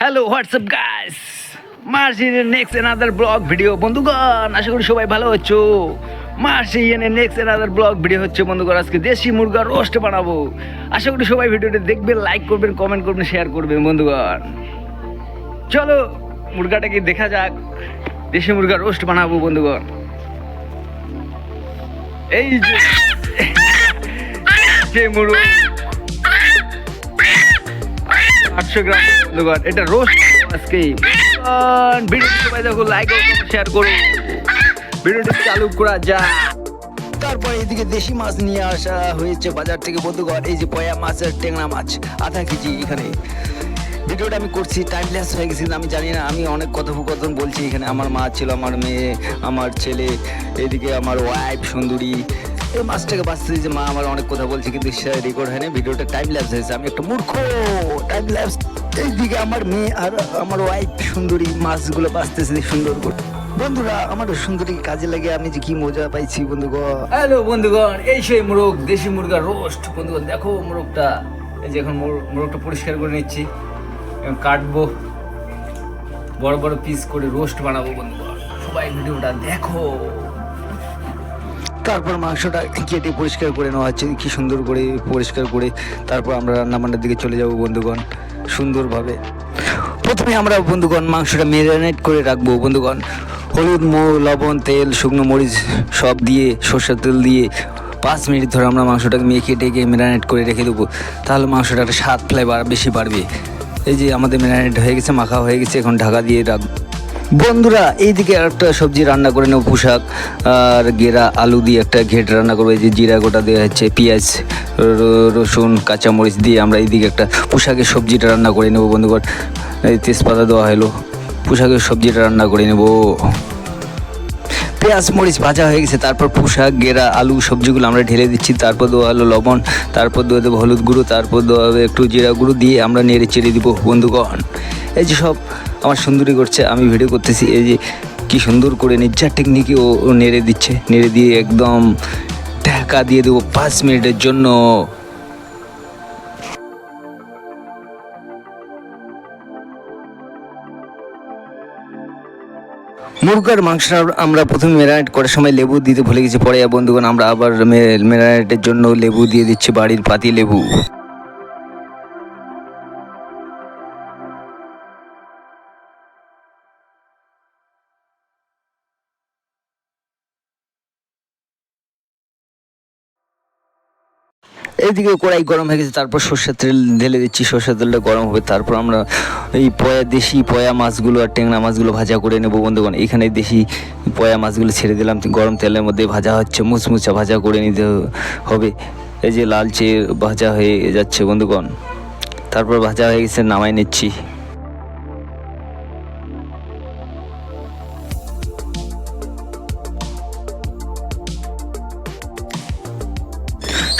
Hello WhatsApp guys Mercy next another blog video বন্ধুগণ আশা করি সবাই ভালো হচ্ছো মার্সি এনে নেক্সট এনাদার ব্লগ ভিডিও হচ্ছে বন্ধুগণ আজকে দেশি মুরগা রোস্ট বানাবো। আশা করি সবাই ভিডিওটা দেখবেন লাইক করবেন কমেন্ট করবেন শেয়ার করবেন বন্ধুগণ। চলো মুরগাটাকে দেখা যাক। দেশি মুরগা রোস্ট বানাবো বন্ধুগণ। এই যে যে মুরগা আটশো গ্রাম। দোকান এটা রোস্ট আজকে। ভিডিওটি দেখো লাইক শেয়ার করো। ভিডিওটি চালু করা যায় তারপর এদিকে দেশি মাছ নিয়ে আসা হয়েছে বাজার থেকে বন্ধুগণ। এই যে পয়া মাছের টেংরা মাছ, আধা কেজি এখানে। ভিডিওটা আমি করছি টাইমলেস হয়ে গেছি, আমি জানি না, আমি অনেক কথোপকথন বলছি এখানে। আমার মা ছিল, আমার মেয়ে, আমার ছেলে, এদিকে আমার ওয়াইফ সুন্দরী। এই মাছটাকে বাঁচতে যে মা আমার অনেক কথা বলছে, কিন্তু সেটা রেকর্ড হয়নি। ভিডিওটা টাইম ল্যাপস হয়েছে, আমি একটা মূর্খ। টাইম ল্যাপস এইদিকে আমার মেয়ে আর আমার ওয়াইফ সুন্দরী, মাছগুলো বাঁচতেছে সুন্দর করে। বন্ধুরা আমার সুন্দরী কাজে লাগে, আমি যে কি মজা পাইছি বন্ধুগণ। হ্যালো বন্ধুগণ, এই সেই মোরগ, দেশি মুরগা রোস্ট বন্ধুগণ, দেখো মোরগটা, এই যে এখন মোর- মোরগটা পরিষ্কার করে নিচ্ছি। কাটবো, বড় বড় পিস করে রোস্ট বানাবো বন্ধুগণ। সবাই ভিডিওটা দেখো। তারপর মাংসটা কেটে পরিষ্কার করে নেওয়া হচ্ছে। কি সুন্দর করে পরিষ্কার করে তারপর আমরা রান্নাবান্নার দিকে চলে যাব বন্ধুগণ, সুন্দরভাবে। প্রথমে আমরা বন্ধুগণ মাংসটা ম্যারিনেট করে রাখব। বন্ধুগণ, হলুদ, মো, লবণ, তেল, শুকনো মরিচ সব দিয়ে, সর্ষের তেল দিয়ে পাঁচ মিনিট ধরে আমরা মাংসটাকে মেখে টেকে ম্যারিনেট করে রেখে দেবো। তাহলে মাংসটা একটা স্বাদ ফ্লেভার বেশি বাড়বে। এই যে আমাদের ম্যারিনেট হয়ে গেছে, মাখা হয়ে গেছে, এখন ঢাকা দিয়ে রাখব বন্ধুরা, এইদিকে একটা সবজি রান্না করে নেব, পোশাক আর গেরা আলু দিয়ে একটা ঘেট রান্না করব। এই যে জিরা গোটা দেওয়া হচ্ছে, পেঁয়াজ রসুন, কাঁচামরিচ দিয়ে আমরা এইদিকে একটা পোশাকের সবজিটা রান্না করে নেব বন্ধুগণ। এই তেজপাতা দেওয়া হলো, পোশাকের সবজিটা রান্না করে নেব। পেঁয়াজ, মরিচ ভাজা হয়ে গেছে, তারপর পোশাক, গেরা, আলু সবজিগুলো আমরা ঢেলে দিচ্ছি, তারপর দেওয়া হলো লবণ, তারপর দেওয়া দেবো হলুদ গুঁড়ো, তারপর দেওয়া হবে একটু জিরা গুঁড়ো দিয়ে আমরা নেড়ে চেড়ে দিব বন্ধুগণ। এই যে সব আমার সুন্দরী করছে, আমি ভিডিও করতেছি, এই যে কি সুন্দর করে নির্জার টেকনিকে ও নেড়ে দিচ্ছে, নেড়ে দিয়ে একদম ঢাকা দিয়ে দেবো পাঁচ মিনিটের জন্য। মুরগার মাংসটা আমরা প্রথমে ম্যারিনেট করার সময় লেবু দিতে ভুলে গেছি, পরে বন্ধুগণ, আমরা আবার ম্যারিনেটের জন্য লেবু দিয়ে দিচ্ছি, বাড়ির পাতি লেবু। এইদিকে কড়াই গরম হয়ে গেছে, তারপর সর্ষের তেল ঢেলে দিচ্ছি, সর্ষের তেলটা গরম হবে, তারপর আমরা এই পয়া দেশি পয়া মাছগুলো আর ট্যাংরা মাছগুলো ভাজা করে নেব বন্ধুগণ। এখানে দেশি পয়া মাছগুলো ছেড়ে দিলাম, গরম তেলের মধ্যে ভাজা হচ্ছে, মুচমুচা ভাজা করে নিতে হবে। এই যে লালচে ভাজা হয়ে যাচ্ছে বন্ধুগণ। তারপর ভাজা হয়ে গেছে, নামাই নিচ্ছি।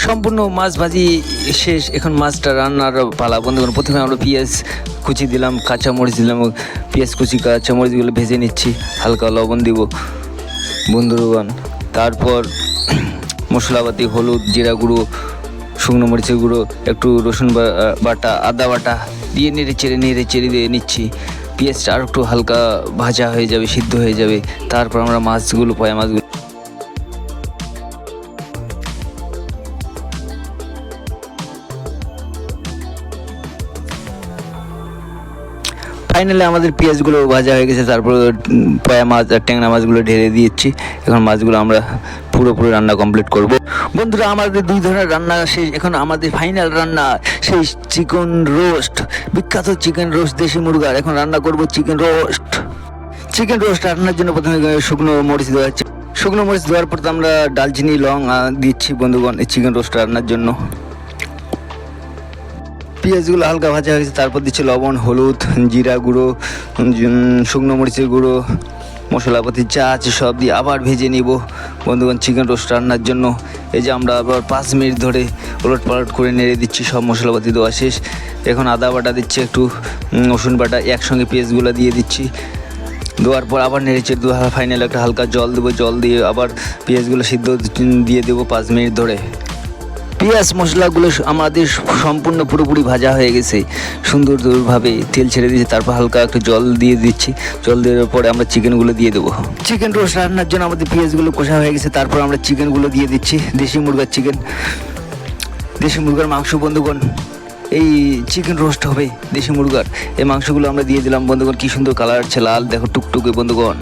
সম্পূর্ণ মাছ ভাজি শেষ। এখন মাছটা রান্নার পালা। বন্ধুগণ, প্রথমে আমরা পেঁয়াজ কুচি দিলাম কাঁচা মরিচ দিলাম, পেঁয়াজ কুচি কাঁচা মরিচগুলো ভেজে নিচ্ছি। হালকা লবণ দিব। বন্ধুগণ, তারপর মশলাপাতি, হলুদ, জিরা গুঁড়ো, শুকনো মরিচের গুঁড়ো, একটু রসুন বাটা, আদা বাটা দিয়ে নেড়ে চেড়ে নেড়ে চেড়ে দিয়ে নিচ্ছি। পেঁয়াজটা আর একটু হালকা ভাজা হয়ে যাবে, সিদ্ধ হয়ে যাবে। তারপর আমরা মাছগুলো, পয়া মাছগুলো ফাইনালি আমাদের পেঁয়াজগুলো ভাজা হয়ে গেছে, তারপর পয়া মাছ আর ট্যাংরা মাছগুলো ঢেলে দিয়েছি। এখন মাছগুলো আমরা পুরোপুরি রান্না কমপ্লিট করব। বন্ধুরা, আমাদের দুই ধরনের রান্না শেষ। এখন আমাদের ফাইনাল রান্না, সেই চিকেন রোস্ট বিখ্যাত চিকেন রোস্ট দেশি মুরগার এখন রান্না করব চিকেন রোস্ট চিকেন রোস্ট রান্নার জন্য প্রথমে শুকনো মরিচ দেওয়া হচ্ছে। শুকনো মরিচ দেওয়ার পর তো আমরা ডালচিনি লং দিচ্ছি বন্ধুগণ এই চিকেন রোস্ট রান্নার জন্য। পেঁয়াজগুলো হালকা ভাজা হয়েছে, তারপর দিচ্ছে লবণ, হলুদ, জিরা গুঁড়ো শুকনো মরিচের গুঁড়ো, মশলাপাতি চা আছে সব দিয়ে আবার ভেজে নিব। বন্ধুগণ চিকেন রোস্ট রান্নার জন্য এই যে আমরা আবার পাঁচ মিনিট ধরে ওলট পালট করে নেড়ে দিচ্ছি, সব মশলাপাতি দেওয়া শেষ। এখন আদা বাটা দিচ্ছি একটু রসুন বাটা, একসঙ্গে পেঁয়াজগুলো দিয়ে দিচ্ছি। দেওয়ার পর আবার নেড়েচে দু ফাইনাল একটা হালকা জল দেবো, জল দিয়ে আবার পেঁয়াজগুলো সিদ্ধ দিয়ে দেবো পাঁচ মিনিট ধরে। পেঁয়াজ মশলাগুলো আমাদের সম্পূর্ণ পুরোপুরি ভাজা হয়ে গেছে। সুন্দর সুন্দরভাবে তেল ছেড়ে দিয়েছে, তারপর হালকা একটু জল দিয়ে দিচ্ছি। জল দেওয়ার পরে আমরা চিকেনগুলো দিয়ে দেবো। চিকেন রোস্ট রান্নার জন্য আমাদের পেঁয়াজগুলো কষা হয়ে গেছে, তারপর আমরা চিকেনগুলো দিয়ে দিচ্ছি। দেশি মুরগার চিকেন, দেশি মুরগার মাংস, বন্ধুগণ। এই চিকেন রোস্ট হবে দেশি মুরগার। এই মাংসগুলো আমরা দিয়ে দিলাম, বন্ধুগণ, কি সুন্দর কালার আছে, লাল, দেখো টুকটুকে, বন্ধুগণ।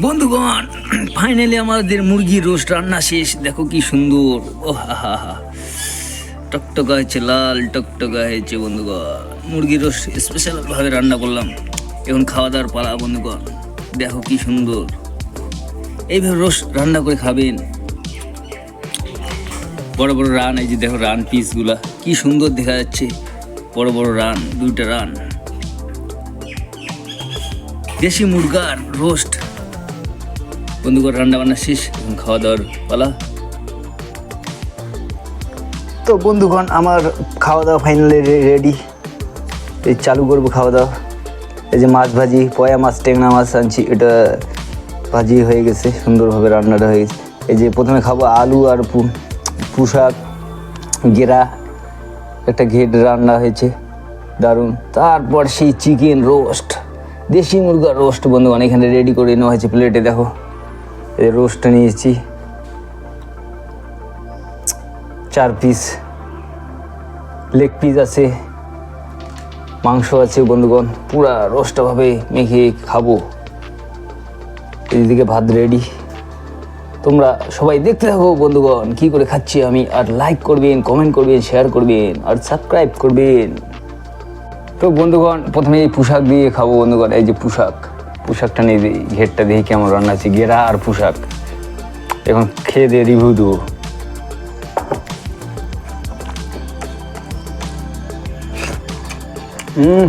বন্ধুগণ ফাইনালি আমাদের মুরগির রোস্ট রান্না শেষ। দেখো কি সুন্দর। ও হা হা হা। টকটকা হয়েছে, লাল টকটকা হয়েছে বন্ধুগণ। মুরগির রোস্ট স্পেশালভাবে রান্না করলাম। এখন খাওয়া দাওয়ার পালা বন্ধুগণ। দেখো কি সুন্দর। এইভাবে রোস্ট রান্না করে খাবেন। বড় বড় রান, এই যে দেখো রান পিসগুলা কি সুন্দর দেখা যাচ্ছে। বড় বড় রান, দুইটা রান। দেশি মুরগার রোস্ট বন্ধুগণ রান্না বান্না শেষ, এখন খাওয়া দাওয়ার পালা। তো বন্ধুগণ, আমার খাওয়া দাওয়া ফাইনালি রেডি এই চালু করব খাওয়া দাওয়া। এই যে মাছ ভাজি, পয়া মাছ টেংনা মাছ আনছি, এটা ভাজি হয়ে গেছে, সুন্দরভাবে রান্নাটা হয়ে গেছে। এই যে প্রথমে খাব আলু আর পুশাক, গেরা, একটা ঘেট রান্না হয়েছে, দারুণ। তারপর সেই চিকেন রোস্ট, দেশি মুরগার রোস্ট, বন্ধুগণ, এখানে রেডি করে নেওয়া হয়েছে প্লেটে দেখো। এই রোস্টটা নিয়েছি। চার পিস লেগ পিস আছে, মাংস আছে বন্ধুগণ, পুরা রোস্টভাবে মেখে খাব। এদিকে ভাত রেডি তোমরা সবাই দেখতে থাকো বন্ধুগণ, কি করে খাচ্ছি আমি, আর লাইক করবেন কমেন্ট করবেন শেয়ার করবেন, আর সাবস্ক্রাইব করবেন। তো বন্ধুগণ, প্রথমে এই পোশাক দিয়ে খাব বন্ধুগণ, এই যে পোশাক। পোশাকটা নিয়ে ঘেরটা দেখি কেমন রান্না আছে, গেরা আর পোশাক। এখন খেয়ে দিয়ে রিভিউ দেবো। হুম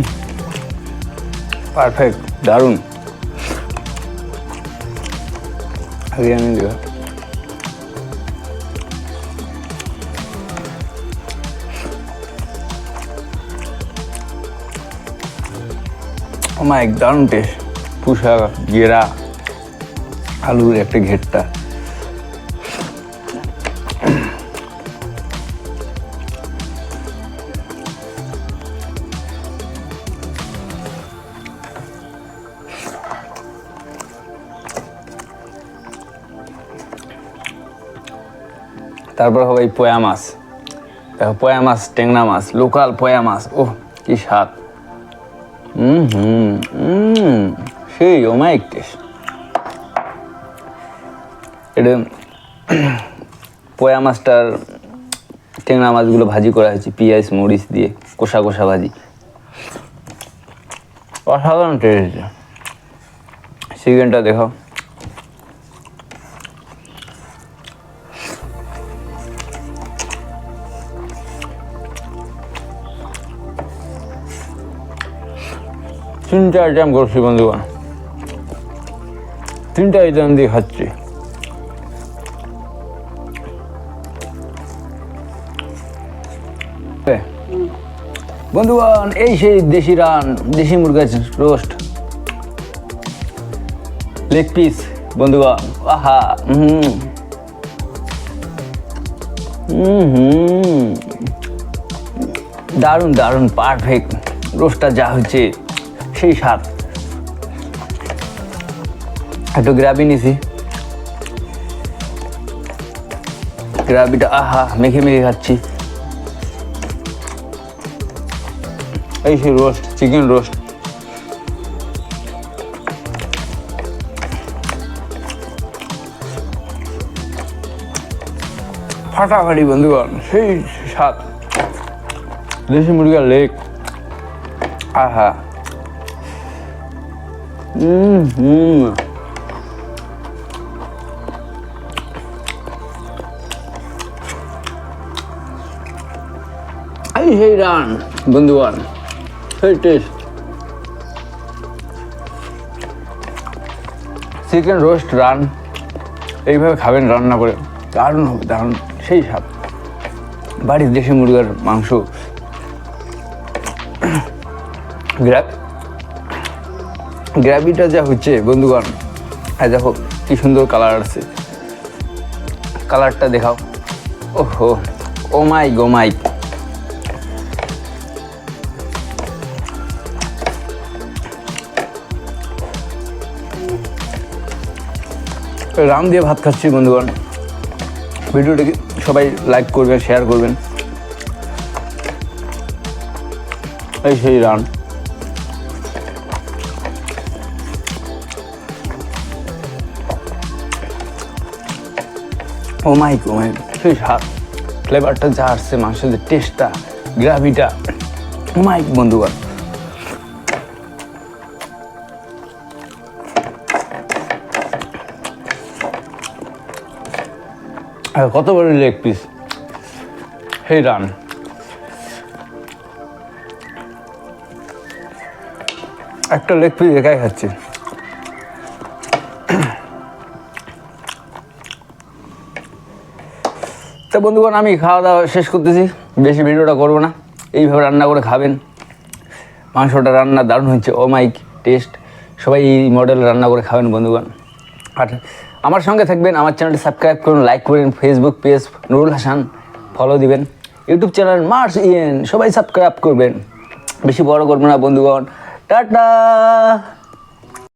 পারফেক্ট দারুণ। আমার এক দারুণ টেস্ট পুষা গেরা, আলুর একটা ঘেরটা। তারপর হবে এই পয়া মাছ। দেখো, পয়া মাছ টেংনা মাছ, লোকাল পয়া মাছ। ও কি স্বাদ। হুম হুম হুম সেই অমায়িক টেস্ট এটা পয়া মাছটার টেংনা মাছগুলো ভাজি করা হয়েছে, পেঁয়াজ, মরিচ দিয়ে কষা কষা ভাজি। অসাধারণ টেস্ট চিকেনটা দেখো তিনটা আইটেম করছি বন্ধুগণ। তিনটা আইটেম দিয়ে খাচ্ছি বন্ধুগণ, এই সেই দেশি রান, দেশি মুরগা রোস্ট লেগ পিস বন্ধুগণ। আহা হুম হুম দারুণ দারুণ পারফেক্ট রোস্টটা যা হচ্ছে সেই স্বাদ। একটু গ্রাবি নিছি। গ্রাবিটা আহা, মেখে মেখে খাচ্ছি। এই সেই রোস্ট চিকেন রোস্ট ফাটাফাটি বন্ধুগণ, সেই স্বাদ। দেশি মুরগির লেগ আহা। হুম হুম এই সেই রান, বন্ধুগণ। সেই টেস্ট। চিকেন রোস্ট রান, এইভাবে খাবেন রান্না করে। দারুণ হবে, দারুণ। সেই স্বাদ। বাড়ির দেশি মুরগার মাংস। গ্রা গ্রাভিটা যা হচ্ছে, বন্ধুগণ, আর দেখো কি সুন্দর কালার আছে কালারটা দেখাও। ওহো, ও মাই গো মাই। রাম দিয়ে ভাত খাচ্ছি, বন্ধুগণ। ভিডিওটাকে সবাই লাইক করবেন শেয়ার করবেন। এই সেই রান ও মাই ও মাই সেই স্বাদ ফ্লেভারটা যা আসছে, মাংসের যে টেস্টটা গ্রাভিটা ও মাইক বন্ধুগণ। আর কত বড় লেগ পিস হে রান একটা লেগ পিস একাই খাচ্ছি। তা বন্ধুগণ, আমি খাওয়া দাওয়া শেষ করতেছি। বেশি ভিডিওটা করব না। এইভাবে রান্না করে খাবেন। মাংসটা রান্না দারুণ হচ্ছে ও মাইক টেস্ট সবাই এই মডেল রান্না করে খাবেন বন্ধুগণ। আর আমার সঙ্গে থাকবেন, আমার চ্যানেলটি সাবস্ক্রাইব করুন লাইক করুন Facebook page Nurul Hasan follow দিবেন ইউটিউব চ্যানেল মার্স ইয়েন সবাই সাবস্ক্রাইব করবেন। বেশি বড় করব না, বন্ধুগণ। টাটা!